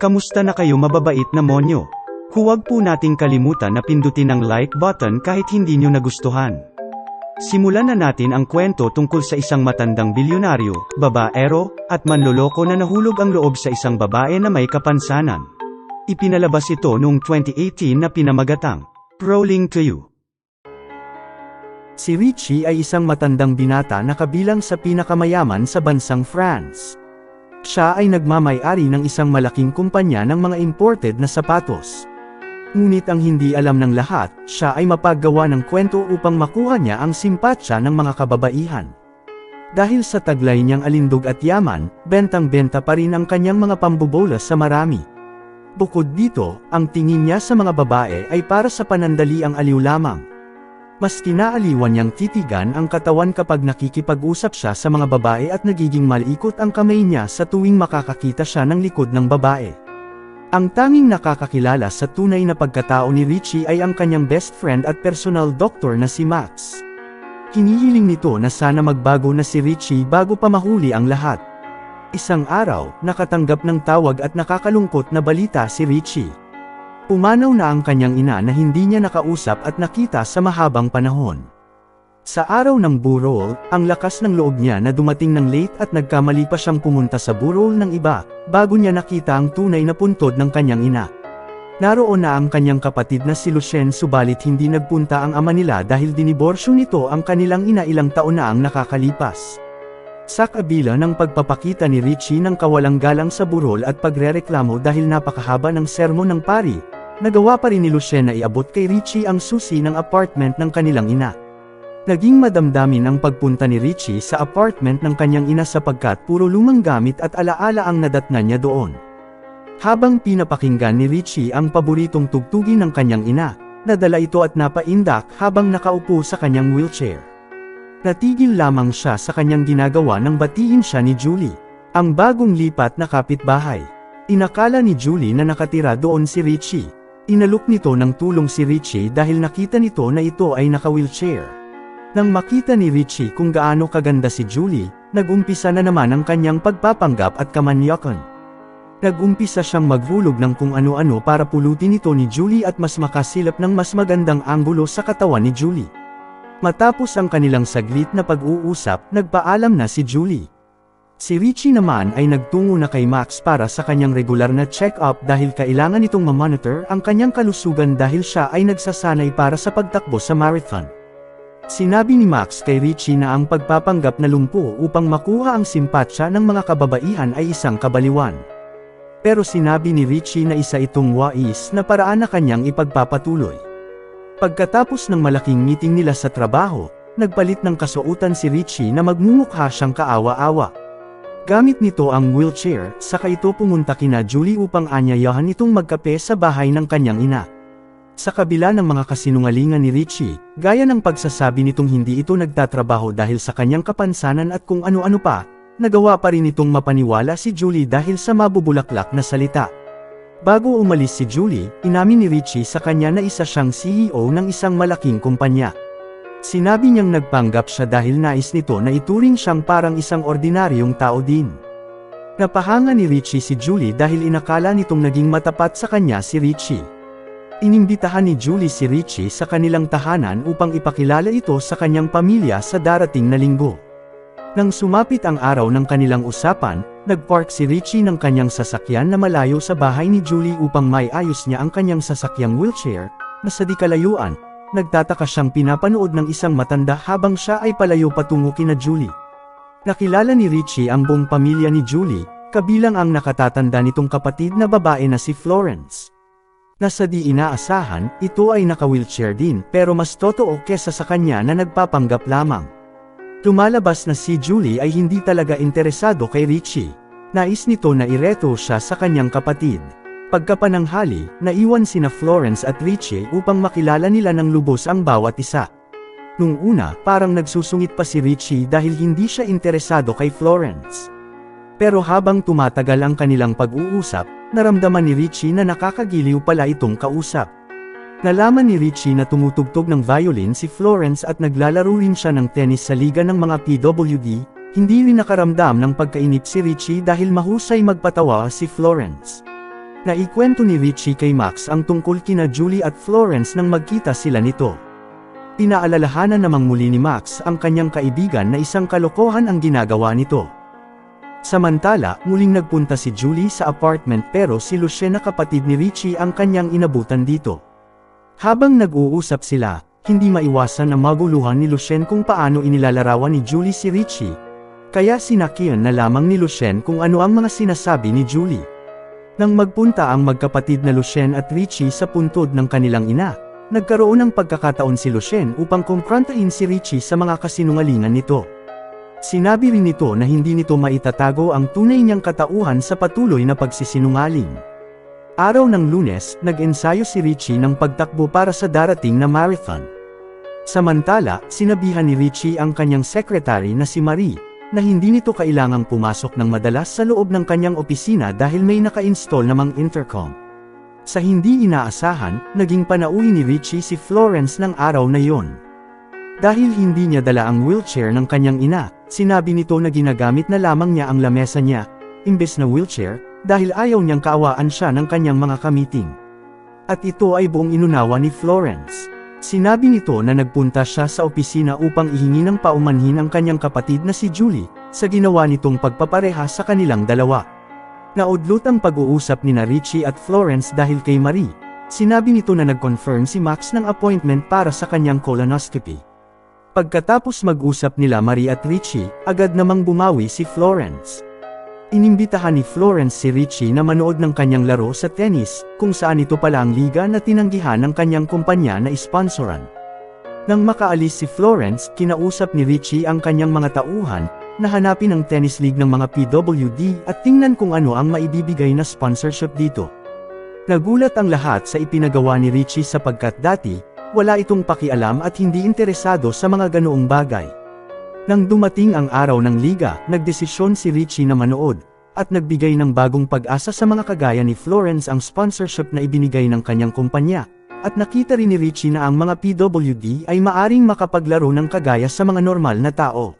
Kamusta na kayo mababait na monyo? Huwag po nating kalimutan na pindutin ang like button kahit hindi nyo nagustuhan. Simulan na natin ang kwento tungkol sa isang matandang bilyonaryo, babaero, at manloloko na nahulog ang loob sa isang babae na may kapansanan. Ipinalabas ito noong 2018 na pinamagatang, Rolling to You. Si Richie ay isang matandang binata na kabilang sa pinakamayaman sa bansang France. Siya ay nagmamay-ari ng isang malaking kumpanya ng mga imported na sapatos. Ngunit ang hindi alam ng lahat, siya ay mapaggawa ng kwento upang makuha niya ang simpatsya ng mga kababaihan. Dahil sa taglay niyang alindog at yaman, bentang-benta pa rin ang kanyang mga pambubola sa marami. Bukod dito, ang tingin niya sa mga babae ay para sa panandali ang aliw lamang. Mas kinaaliwan niyang titigan ang katawan kapag nakikipag-usap siya sa mga babae at nagiging malikot ang kamay niya sa tuwing makakakita siya ng likod ng babae. Ang tanging nakakakilala sa tunay na pagkatao ni Richie ay ang kanyang best friend at personal doctor na si Max. Hinihiling nito na sana magbago na si Richie bago pa mahuli ang lahat. Isang araw, nakatanggap ng tawag at nakakalungkot na balita si Richie. Pumanaw na ang kanyang ina na hindi niya nakausap at nakita sa mahabang panahon. Sa araw ng burol, ang lakas ng loob niya na dumating ng late at nagkamali pa siyang pumunta sa burol ng iba, bago niya nakita ang tunay na puntod ng kanyang ina. Naroon na ang kanyang kapatid na si Lucien subalit hindi nagpunta ang ama nila dahil diniborsyo nito ang kanilang ina ilang taon na ang nakakalipas. Sa kabila ng pagpapakita ni Richie ng kawalang galang sa burol at pagrereklamo dahil napakahaba ng sermon ng pari, Nagawa pa rin ni Lucien na iabot kay Richie ang susi ng apartment ng kanilang ina. Naging madamdamin ang pagpunta ni Richie sa apartment ng kanyang ina sapagkat puro lumang gamit at alaala ang nadatnan niya doon. Habang pinapakinggan ni Richie ang paboritong tugtugin ng kanyang ina, nadala ito at napaindak habang nakaupo sa kanyang wheelchair. Natigil lamang siya sa kanyang ginagawa nang batiin siya ni Julie, ang bagong lipat na kapitbahay. Inakala ni Julie na nakatira doon si Richie, Inalok nito ng tulong si Richie dahil nakita nito na ito ay naka-wheelchair. Nang makita ni Richie kung gaano kaganda si Julie, nagumpisa na naman ang kanyang pagpapanggap at kamanyakan. Nagumpisa siyang maghulog ng kung ano-ano para pulutin ito ni Julie at mas makasilap ng mas magandang anggulo sa katawan ni Julie. Matapos ang kanilang saglit na pag-uusap, nagpaalam na si Julie. Si Richie naman ay nagtungo na kay Max para sa kanyang regular na check-up dahil kailangan itong mamonitor ang kanyang kalusugan dahil siya ay nagsasanay para sa pagtakbo sa marathon. Sinabi ni Max kay Richie na ang pagpapanggap na lumpo upang makuha ang simpatsya ng mga kababaihan ay isang kabaliwan. Pero sinabi ni Richie na isa itong wais na paraan na kanyang ipagpapatuloy. Pagkatapos ng malaking meeting nila sa trabaho, nagpalit ng kasuotan si Richie na magmumukha siyang kaawa-awa. Gamit nito ang wheelchair, saka ito pumunta kina Julie upang anyayahan itong magkape sa bahay ng kanyang ina. Sa kabila ng mga kasinungalingan ni Richie, gaya ng pagsasabi nitong hindi ito nagtatrabaho dahil sa kanyang kapansanan at kung ano-ano pa, nagawa pa rin itong mapaniwala si Julie dahil sa mabubulaklak na salita. Bago umalis si Julie, inamin ni Richie sa kanya na isa siyang CEO ng isang malaking kumpanya. Sinabi niyang nagpanggap siya dahil nais nito na ituring siyang parang isang ordinaryong tao din. Napahanga ni Richie si Julie dahil inakala nitong naging matapat sa kanya si Richie. Inimbitahan ni Julie si Richie sa kanilang tahanan upang ipakilala ito sa kanyang pamilya sa darating na linggo. Nang sumapit ang araw ng kanilang usapan, nagpark si Richie ng kanyang sasakyan na malayo sa bahay ni Julie upang maiayos niya ang kanyang sasakyang wheelchair, na sa di kalayuan, Nagtataka siyang pinapanood ng isang matanda habang siya ay palayo patungo kina Julie. Nakilala ni Richie ang buong pamilya ni Julie, kabilang ang nakatatanda nitong kapatid na babae na si Florence. Nasa di inaasahan, ito ay naka-wheelchair din pero mas totoo kesa sa kanya na nagpapanggap lamang. Lumalabas na si Julie ay hindi talaga interesado kay Richie. Nais nito na ireto siya sa kanyang kapatid. Pagkapananghali, naiwan sina Florence at Richie upang makilala nila ng lubos ang bawat isa. Nung una, parang nagsusungit pa si Richie dahil hindi siya interesado kay Florence. Pero habang tumatagal ang kanilang pag-uusap, naramdaman ni Richie na nakakagiliw pala itong kausap. Nalaman ni Richie na tumutugtog ng violin si Florence at naglalaro rin siya ng tennis sa liga ng mga PWD, hindi rin nakaramdam ng pagkainip si Richie dahil mahusay magpatawa si Florence. Naikwento ni Richie kay Max ang tungkol kina Julie at Florence nang magkita sila nito. Pinaalalahanan namang muli ni Max ang kanyang kaibigan na isang kalokohan ang ginagawa nito. Samantala, muling nagpunta si Julie sa apartment pero si Lucien na kapatid ni Richie ang kanyang inabutan dito. Habang nag-uusap sila, hindi maiwasan na maguluhan ni Lucien kung paano inilalarawan ni Julie si Richie. Kaya sinakiyan na lamang ni Lucien kung ano ang mga sinasabi ni Julie. Nang magpunta ang magkapatid na Lucien at Richie sa puntod ng kanilang ina, nagkaroon ng pagkakataon si Lucien upang kumprantahin si Richie sa mga kasinungalingan nito. Sinabi rin nito na hindi nito maitatago ang tunay niyang katauhan sa patuloy na pagsisinungaling. Araw ng lunes, nag-ensayo si Richie ng pagtakbo para sa darating na marathon. Samantala, sinabihan ni Richie ang kanyang secretary na si Marie, na hindi nito kailangang pumasok ng madalas sa loob ng kanyang opisina dahil may naka-install namang intercom. Sa hindi inaasahan, naging panauhin ni Richie si Florence ng araw na yon. Dahil hindi niya dala ang wheelchair ng kanyang ina, sinabi nito na ginagamit na lamang niya ang lamesa niya, imbes na wheelchair, dahil ayaw niyang kaawaan siya ng kanyang mga kamiting. At ito ay buong inunawa ni Florence. Sinabi nito na nagpunta siya sa opisina upang ihingi ng paumanhin ang kanyang kapatid na si Julie, sa ginawa nitong pagpapareha sa kanilang dalawa. Naudlot ang pag-uusap ni Richie at Florence dahil kay Marie. Sinabi nito na nag-confirm si Max ng appointment para sa kanyang colonoscopy. Pagkatapos mag-usap nila Marie at Richie, agad namang bumawi si Florence. Inimbitahan ni Florence si Richie na manood ng kanyang laro sa tennis, kung saan ito pala ang liga na tinanggihan ng kanyang kumpanya na isponsoran. Nang makaalis si Florence, kinausap ni Richie ang kanyang mga tauhan, na hanapin ang tennis league ng mga PWD at tingnan kung ano ang maibibigay na sponsorship dito. Nagulat ang lahat sa ipinagawa ni Richie sapagkat dati, wala itong pakialam at hindi interesado sa mga ganoong bagay. Nang dumating ang araw ng liga, nagdesisyon si Richie na manood, at nagbigay ng bagong pag-asa sa mga kagaya ni Florence ang sponsorship na ibinigay ng kanyang kumpanya, at nakita rin ni Richie na ang mga PWD ay maaring makapaglaro ng kagaya sa mga normal na tao.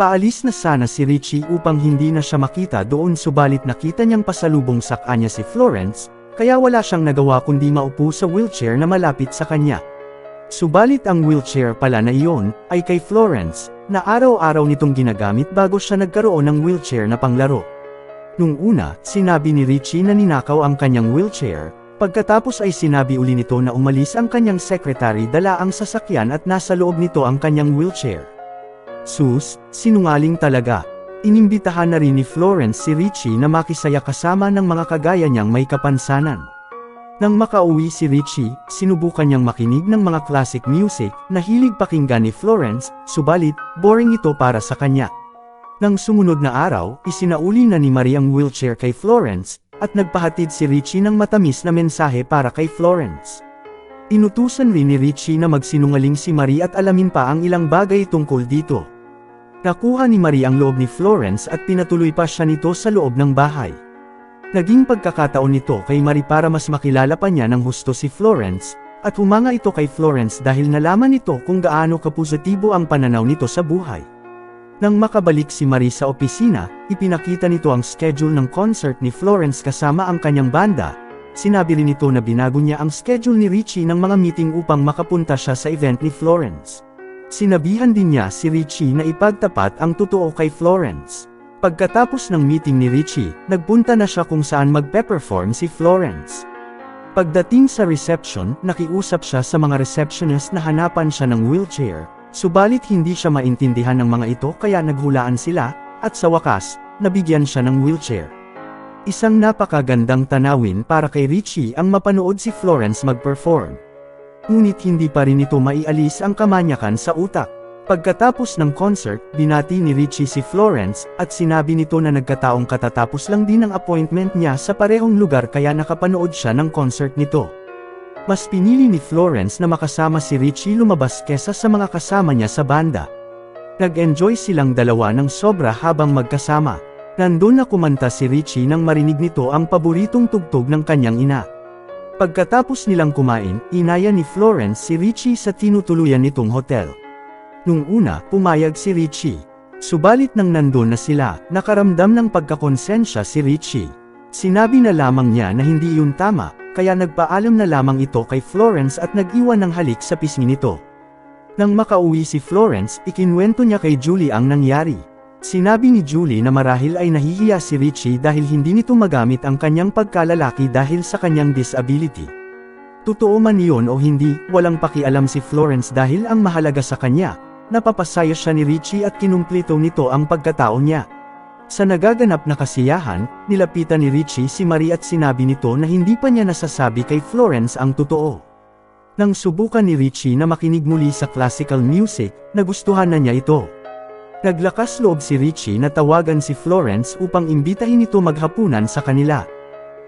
Paalis na sana si Richie upang hindi na siya makita doon subalit nakita niyang pasalubong sa kanya si Florence, kaya wala siyang nagawa kundi maupo sa wheelchair na malapit sa kanya. Subalit ang wheelchair pala na iyon, ay kay Florence, na araw-araw nitong ginagamit bago siya nagkaroon ng wheelchair na panglaro. Nung una, sinabi ni Richie na ninakaw ang kanyang wheelchair, pagkatapos ay sinabi uli nito na umalis ang kanyang secretary dala ang sasakyan at nasa loob nito ang kanyang wheelchair. Sus, sinungaling talaga. Inimbitahan na rin ni Florence si Richie na makisaya kasama ng mga kagaya niyang may kapansanan. Nang makauwi si Richie, sinubukan niyang makinig ng mga classic music na hilig pakinggan ni Florence, subalit, boring ito para sa kanya. Nang sumunod na araw, isinauli na ni Marie ang wheelchair kay Florence, at nagpahatid si Richie ng matamis na mensahe para kay Florence. Inutusan rin ni Richie na magsinungaling si Marie at alamin pa ang ilang bagay tungkol dito. Nakuha ni Marie ang loob ni Florence at pinatuloy pa siya nito sa loob ng bahay. Naging pagkakataon nito kay Marie para mas makilala pa niya ng husto si Florence, at humanga ito kay Florence dahil nalaman nito kung gaano kapositibo ang pananaw nito sa buhay. Nang makabalik si Marie sa opisina, ipinakita nito ang schedule ng concert ni Florence kasama ang kanyang banda. Sinabi rin nito na binago niya ang schedule ni Richie ng mga meeting upang makapunta siya sa event ni Florence. Sinabihan din niya si Richie na ipagtapat ang totoo kay Florence. Pagkatapos ng meeting ni Richie, nagpunta na siya kung saan magpe-perform si Florence. Pagdating sa reception, nakiusap siya sa mga receptionist na hanapan siya ng wheelchair, subalit hindi siya maintindihan ng mga ito kaya naghulaan sila, at sa wakas, nabigyan siya ng wheelchair. Isang napakagandang tanawin para kay Richie ang mapanood si Florence mag-perform ngunit hindi pa rin ito maialis ang kamanyakan sa utak. Pagkatapos ng concert, binati ni Richie si Florence, at sinabi nito na nagkataong katatapos lang din ang appointment niya sa parehong lugar kaya nakapanood siya ng concert nito. Mas pinili ni Florence na makasama si Richie lumabas kesa sa mga kasama niya sa banda. Nag-enjoy silang dalawa ng sobra habang magkasama. Nandun na kumanta si Richie nang marinig nito ang paboritong tugtog ng kanyang ina. Pagkatapos nilang kumain, inaya ni Florence si Richie sa tinutuluyan nitong hotel. Nung una, pumayag si Richie. Subalit nang nandun na sila, nakaramdam ng pagkakonsensya si Richie. Sinabi na lamang niya na hindi iyon tama, kaya nagpaalam na lamang ito kay Florence at nag-iwan ng halik sa pisngi nito. Nang makauwi si Florence, ikinwento niya kay Julie ang nangyari. Sinabi ni Julie na marahil ay nahihiya si Richie dahil hindi nito magamit ang kanyang pagkalalaki dahil sa kanyang disability. Totoo man iyon o hindi, walang pakialam si Florence dahil ang mahalaga sa kanya, napapasaya siya ni Richie at kinumplito nito ang pagkatao niya. Sa nagaganap na kasiyahan, nilapitan ni Richie si Marie at sinabi nito na hindi pa niya nasasabi kay Florence ang totoo. Nang subukan ni Richie na makinig muli sa classical music, nagustuhan na niya ito. Naglakas loob si Richie na tawagan si Florence upang imbitahin ito maghapunan sa kanila.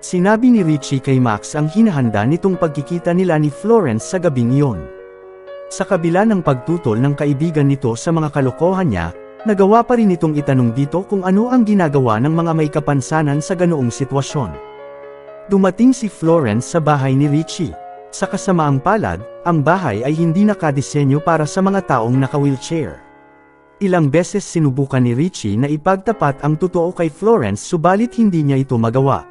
Sinabi ni Richie kay Max ang hinahanda nitong pagkikita nila ni Florence sa gabing iyon. Sa kabila ng pagtutol ng kaibigan nito sa mga kalokohan niya, nagawa pa rin itong itanong dito kung ano ang ginagawa ng mga may kapansanan sa ganoong sitwasyon. Dumating si Florence sa bahay ni Richie. Sa kasamaang palad, ang bahay ay hindi nakadisenyo para sa mga taong naka-wheelchair. Ilang beses sinubukan ni Richie na ipagtapat ang totoo kay Florence subalit hindi niya ito magawa.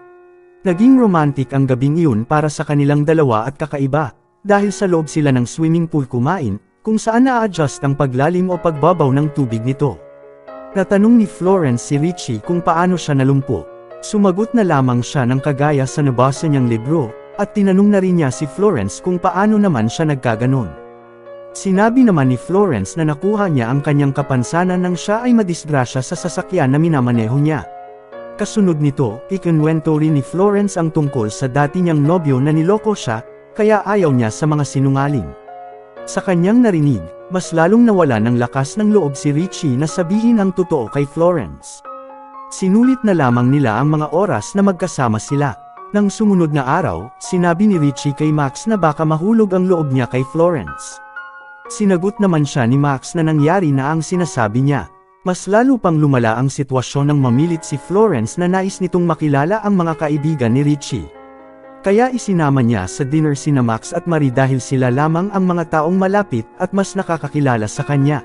Naging romantic ang gabing iyon para sa kanilang dalawa at kakaiba, dahil sa loob sila ng swimming pool kumain, kung saan na-adjust ang paglalim o pagbabaw ng tubig nito. Natanong ni Florence si Richie kung paano siya nalumpo. Sumagot na lamang siya ng kagaya sa nabasa niyang libro, at tinanong na rin niya si Florence kung paano naman siya nagkaganon. Sinabi naman ni Florence na nakuha niya ang kanyang kapansanan nang siya ay madisgrasya sa sasakyan na minamaneho niya. Kasunod nito, ikinwento rin ni Florence ang tungkol sa dati niyang nobyo na niloko siya, kaya ayaw niya sa mga sinungaling. Sa kanyang narinig, mas lalong nawala ng lakas ng loob si Richie na sabihin ang totoo kay Florence. Sinulit na lamang nila ang mga oras na magkasama sila. Nang sumunod na araw, sinabi ni Richie kay Max na baka mahulog ang loob niya kay Florence. Sinagot naman siya ni Max na nangyari na ang sinasabi niya. Mas lalo pang lumala ang sitwasyon ng mamilit si Florence na nais nitong makilala ang mga kaibigan ni Richie. Kaya isinama niya sa dinner sina Max at Marie dahil sila lamang ang mga taong malapit at mas nakakakilala sa kanya.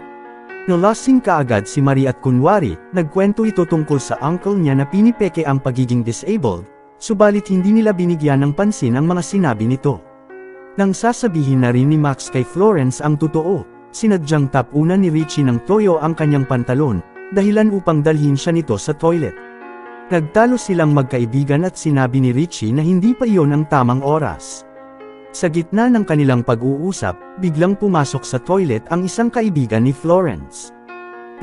Nalasing kaagad si Marie at kunwari, nagkwento ito tungkol sa uncle niya na pinipeke ang pagiging disabled, subalit hindi nila binigyan ng pansin ang mga sinabi nito. Nang sasabihin na rin ni Max kay Florence ang totoo, sinadyang tapunan ni Richie ng toyo ang kanyang pantalon, dahilan upang dalhin siya nito sa toilet. Nagtalo silang magkaibigan at sinabi ni Richie na hindi pa iyon ang tamang oras. Sa gitna ng kanilang pag-uusap, biglang pumasok sa toilet ang isang kaibigan ni Florence.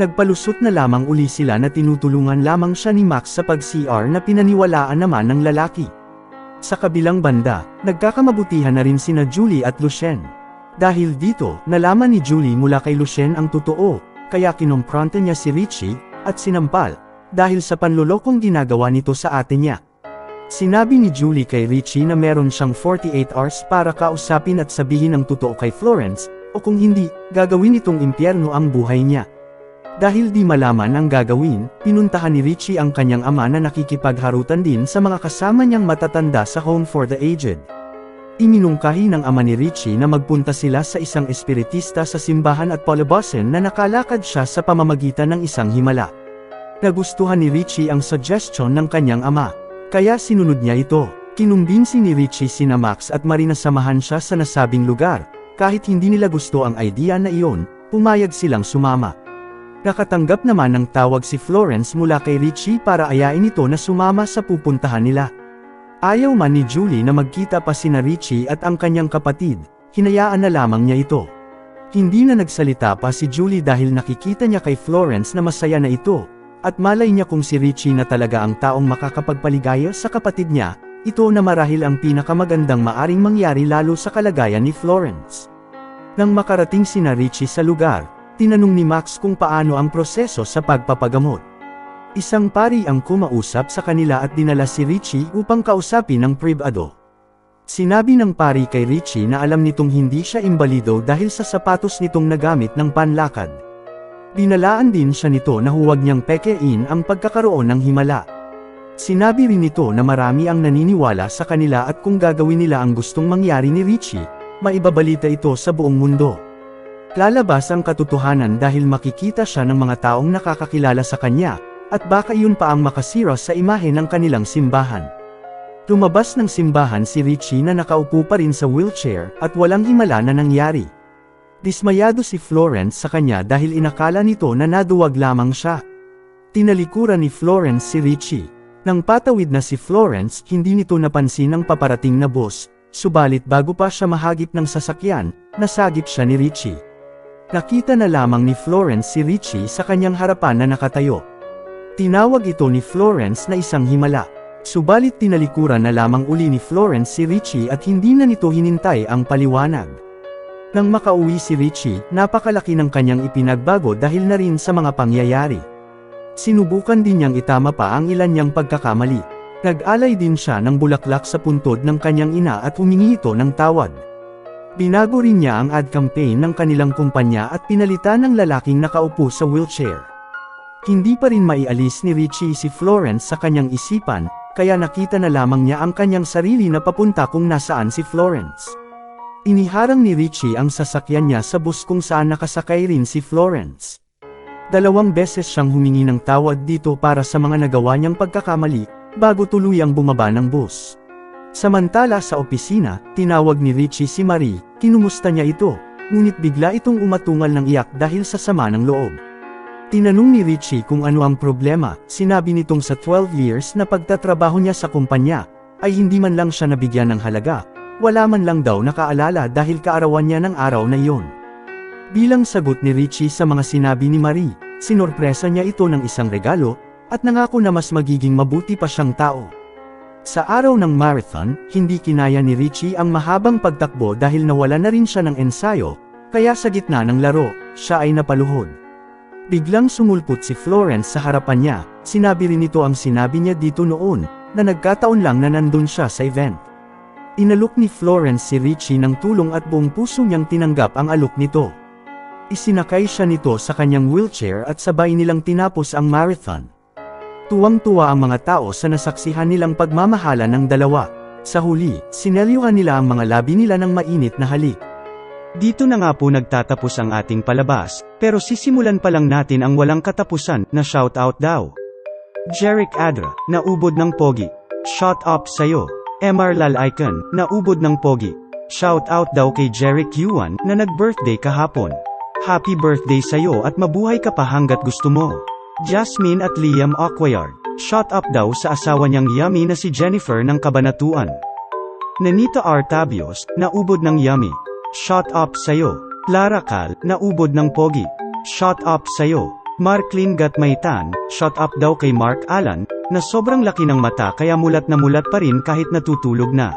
Nagpalusot na lamang uli sila na tinutulungan lamang siya ni Max sa pag-CR na pinaniwalaan naman ng lalaki. Sa kabilang banda, nagkakamabutihan na rin sina Julie at Lucien. Dahil dito, nalaman ni Julie mula kay Lucien ang totoo, kaya kinompronte niya si Richie, at sinampal, dahil sa panlulokong ginagawa nito sa ate niya. Sinabi ni Julie kay Richie na meron siyang 48 hours para kausapin at sabihin ang totoo kay Florence, o kung hindi, gagawin itong impyerno ang buhay niya. Dahil di malaman ang gagawin, pinuntahan ni Richie ang kanyang ama na nakikipagharutan din sa mga kasama niyang matatanda sa Home for the Aged. Iminungkahi ng ama ni Richie na magpunta sila sa isang espiritista sa simbahan at palabasin na nakalakad siya sa pamamagitan ng isang himala. Nagustuhan ni Richie ang suggestion ng kanyang ama. Kaya sinunod niya ito. Kinumbinsi ni Richie sina Max at Marina samahan siya sa nasabing lugar. Kahit hindi nila gusto ang idea na iyon, pumayag silang sumama. Nakatanggap naman ng tawag si Florence mula kay Richie para ayain ito na sumama sa pupuntahan nila. Ayaw man ni Julie na magkita pa sina Richie at ang kanyang kapatid, hinayaan na lamang niya ito. Hindi na nagsalita pa si Julie dahil nakikita niya kay Florence na masaya na ito, at malay niya kung si Richie na talaga ang taong makakapagpaligaya sa kapatid niya, ito na marahil ang pinakamagandang maaring mangyari lalo sa kalagayan ni Florence. Nang makarating sina Richie sa lugar, tinanong ni Max kung paano ang proseso sa pagpapagamot. Isang pari ang kumausap sa kanila at dinala si Richie upang kausapin ng privado. Sinabi ng pari kay Richie na alam nitong hindi siya imbalido dahil sa sapatos nitong nagamit ng panlakad. Binalaan din siya nito na huwag niyang pekein ang pagkakaroon ng himala. Sinabi rin nito na marami ang naniniwala sa kanila at kung gagawin nila ang gustong mangyari ni Richie, maibabalita ito sa buong mundo. Lalabas ang katotohanan dahil makikita siya ng mga taong nakakakilala sa kanya, at baka iyon pa ang makasira sa imahe ng kanilang simbahan. Lumabas ng simbahan si Richie na nakaupo pa rin sa wheelchair at walang himala na nangyari. Dismayado si Florence sa kanya dahil inakala nito na naduwag lamang siya. Tinalikuran ni Florence si Richie. Nang patawid na si Florence, hindi nito napansin ang paparating na boss, subalit bago pa siya mahagip ng sasakyan, nasagip siya ni Richie. Nakita na lamang ni Florence si Richie sa kanyang harapan na nakatayo. Tinawag ito ni Florence na isang himala. Subalit tinalikuran na lamang uli ni Florence si Richie at hindi na nito hinintay ang paliwanag. Nang makauwi si Richie, napakalaki ng kanyang ipinagbago dahil na rin sa mga pangyayari. Sinubukan din niyang itama pa ang ilan niyang pagkakamali. Nag-alay din siya ng bulaklak sa puntod ng kanyang ina at humingi ito ng tawad. Binago rin niya ang ad campaign ng kanilang kumpanya at pinalitan ng lalaking nakaupo sa wheelchair. Hindi pa rin maialis ni Richie si Florence sa kanyang isipan, kaya nakita na lamang niya ang kanyang sarili na papunta kung nasaan si Florence. Iniharang ni Richie ang sasakyan niya sa bus kung saan nakasakay rin si Florence. Dalawang beses siyang humingi ng tawad dito para sa mga nagawa niyang pagkakamali, bago tuluyang bumaba ng bus. Samantala sa opisina, tinawag ni Richie si Marie, kinumusta niya ito, ngunit bigla itong umatungal ng iyak dahil sa sama ng loob. Tinanong ni Richie kung ano ang problema, sinabi nitong sa 12 years na pagtatrabaho niya sa kumpanya, ay hindi man lang siya nabigyan ng halaga, wala man lang daw nakaalala dahil kaarawan niya ng araw na iyon. Bilang sagot ni Richie sa mga sinabi ni Marie, sinorpresa niya ito ng isang regalo, at nangako na mas magiging mabuti pa siyang tao. Sa araw ng marathon, hindi kinaya ni Richie ang mahabang pagtakbo dahil nawala na rin siya ng ensayo, kaya sa gitna ng laro, siya ay napaluhod. Biglang sumulpot si Florence sa harapan niya, sinabi rin ito ang sinabi niya dito noon, na nagkataon lang na nandun siya sa event. Inalok ni Florence si Richie ng tulong at buong puso niyang tinanggap ang alok nito. Isinakay siya nito sa kanyang wheelchair at sabay nilang tinapos ang marathon. Tuwang-tuwa ang mga tao sa nasaksihan nilang pagmamahala ng dalawa. Sa huli, sinelyuhan nila ang mga labi nila ng mainit na halik. Dito na nga po nagtatapos ang ating palabas, pero sisimulan pa lang natin ang walang katapusan na shoutout daw. Jeric Adra, naubod ng pogi. Shout up sa'yo. MR Icon, naubod ng pogi. Shout out daw kay Jeric Yuan na nag-birthday kahapon. Happy birthday sa'yo at mabuhay ka pa hanggat gusto mo. Jasmine at Liam Aquayard. Shot up daw sa asawa niyang yummy na si Jennifer ng Kabanatuan. Nanita R. Tabios, naubod ng yummy. Shot up sa'yo. Lara Cal, naubod ng pogi. Shot up sa'yo. Marklin Gatmaitan, shot up daw kay Mark Alan, na sobrang laki ng mata kaya mulat na mulat pa rin kahit natutulog na.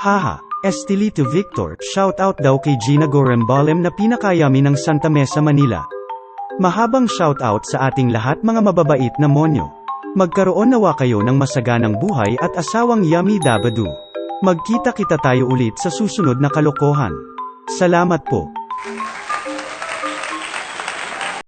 Haha, Estilito Victor, shout out daw kay Gina Gorembalem na pinakayami ng Santa Mesa, Manila. Mahabang shoutout sa ating lahat mga mababait na monyo. Magkaroon nawa kayo ng masaganang buhay at asawang yummy dabadu. Magkita kita tayo ulit sa susunod na kalokohan. Salamat po.